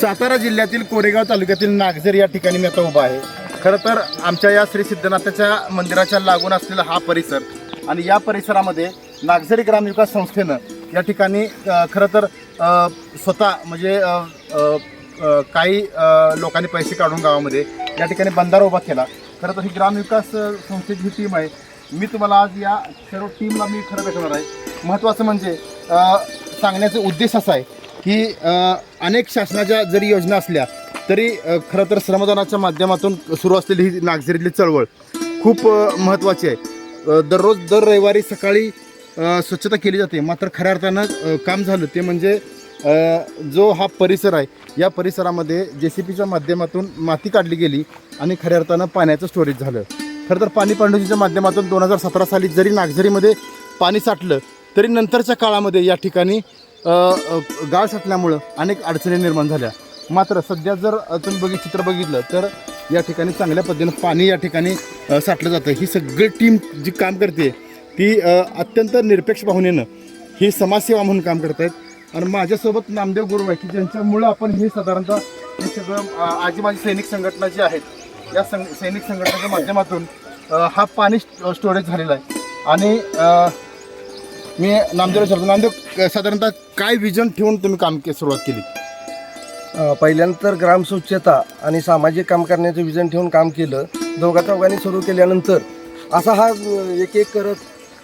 सातारा जिल्ह्यातील कोरेगाव तालुक्यातील नागझर या ठिकाणी मी आता उभा आहे. खरं तर आमच्या या श्री सिद्धनाथाच्या मंदिराच्या लागून असलेला हा परिसर आणि या परिसरामध्ये नागझरी ग्रामविकास संस्थेनं या ठिकाणी खरं तर स्वतः म्हणजे काही लोकांनी पैसे काढून गावामध्ये या ठिकाणी बंधारा उभा केला. खरं तर ही ग्रामविकास संस्थेची ही टीम आहे. मी तुम्हाला आज या सर्व टीमला मी खरं भेटणार आहे. महत्त्वाचं म्हणजे सांगण्याचा उद्देश असा आहे की अनेक शासनाच्या जरी योजना असल्या तरी खरं तर श्रमदानाच्या माध्यमातून सुरू असलेली ही नागझरीतली चळवळ खूप महत्त्वाची आहे. दररोज दर रविवारी सकाळी स्वच्छता केली जाते. मात्र खऱ्या अर्थानं काम झालं ते म्हणजे जो हा परिसर आहे या परिसरामध्ये जे सी पीच्या माध्यमातून माती काढली गेली आणि खऱ्या अर्थानं पाण्याचं स्टोरेज झालं. खरं तर पाणी पांडुजीच्या माध्यमातून दोन हजार सतरा साली जरी नागझरीमध्ये पाणी साठलं तरी नंतरच्या काळामध्ये या ठिकाणी गाळ साठल्यामुळं अनेक अडचणी निर्माण झाल्या. मात्र सध्या जर तुम्ही बघित चित्र बघितलं तर या ठिकाणी चांगल्या पद्धतीनं पाणी या ठिकाणी साठलं जातं. ही सगळी टीम जी काम करते ती अत्यंत निरपेक्ष भावनेनं ही समाजसेवा म्हणून काम करत आहेत. आणि माझ्यासोबत नामदेव गुरु आहे की ज्यांच्यामुळं आपण हे साधारणतः हे सगळं आजी माझी सैनिक संघटना जी आहेत या सं सैनिक संघटनेच्या माध्यमातून हा पाणी स्टोरेज झालेला आहे. आणि मी नामदेव विचारतो. नामदेव साधारणतः काय विजन ठेवून तुम्ही काम के सुरुवात केली? अ, पहिल्यांदा तर ग्राम स्वच्छता आणि सामाजिक काम करण्याचं विजन ठेवून काम केलं. दोघा चौघांनी सुरू केल्यानंतर असा हा अ, एक एक करत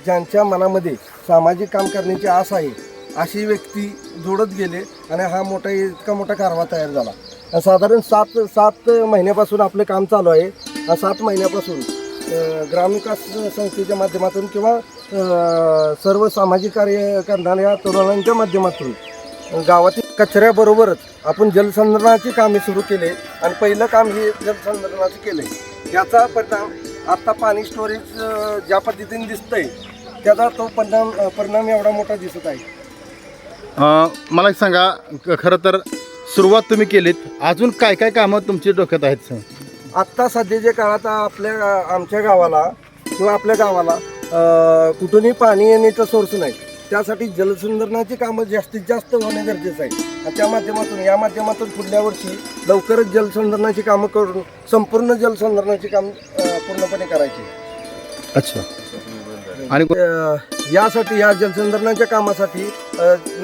ज्यांच्या मनामध्ये सामाजिक काम करण्याची आस आहे अशी व्यक्ती जोडत गेले आणि हा मोठा इतका मोठा कारवा तयार झाला. साधारण सात सात महिन्यापासून आपलं काम चालू आहे. सात महिन्यापासून ग्रामविकास संस्थेच्या माध्यमातून किंवा सर्व सामाजिक कार्य करणाऱ्या तरुणांच्या माध्यमातून गावातील कचऱ्याबरोबरच आपण जलसंधारणाची कामे सुरू केले आणि पहिलं काम हे जलसंधारणाचं केलं. याचा परिणाम आत्ता पाणी स्टोरेज ज्या पद्धतीने दिसतंय त्याचा तो परिणाम परिणाम एवढा मोठा दिसत आहे. मला एक सांगा क- खरं तर सुरुवात तुम्ही केलीत. अजून काय काय कामं तुमची डोक्यात आहेत सर? आत्ता सध्याच्या काळात आपल्या आमच्या गावाला किंवा आपल्या गावाला कुठूनही पाणी येण्याचा सोर्स नाही. त्यासाठी जलसंधारणाची कामं जास्तीत जास्त होणे गरजेचं आहे. आणि त्या माध्यमातून या माध्यमातून पुढल्या वर्षी लवकरच जलसंधारणाची कामं करून संपूर्ण जलसंधारणाची काम पूर्णपणे करायची. अच्छा. आणि यासाठी या जलसंधारणाच्या कामासाठी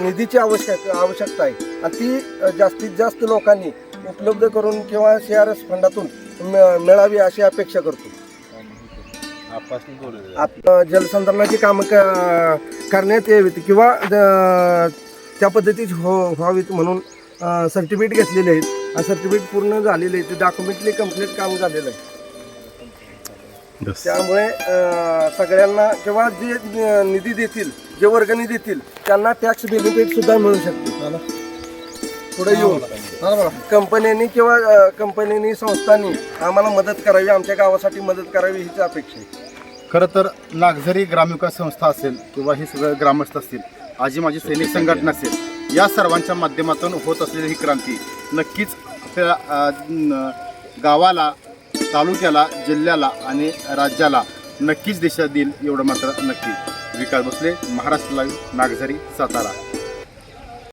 निधीची आवश्यक आवश्यकता आहे. आणि ती जास्तीत जास्त लोकांनी उपलब्ध करून किंवा सी आर एस फंडातून मिळ- मिळावी अशी अपेक्षा करतो. आता जलसंधारणाची कामं क- करण्यात यावीत किंवा त्या पद्धतीत हो व्हावीत म्हणून सर्टिफिकेट घेतलेले आहेत. आणि सर्टिफिकेट पूर्ण झालेले आहेत. ते डॉक्युमेंटली कंप्लीट काम झालेलं आहे. त्यामुळे अ, सगळ्यांना किंवा जे अ, निधी देतील जे वर्गणी देतील त्यांना टॅक्स बेनिफिट सुद्धा मिळू शकते. पुढे येऊन कंपन्यांनी किंवा अ, कंपन्यांनी संस्थांनी आम्हाला मदत करावी आमच्या गावासाठी मदत करावी हीच अपेक्षा आहे. खरं तर नागझरी ग्रामविकास संस्था असेल किंवा हे सगळं ग्रामस्थ असतील आजी माझी सैनिक संघटना असेल या सर्वांच्या माध्यमातून होत असलेली ही क्रांती नक्कीच आपल्या गावाला तालुक्याला जिल्ह्याला आणि राज्याला नक्कीच दिशा देईल एवढं मात्र नक्की. विकास बसले महाराष्ट्र लाईव्ह नागझरी सातारा.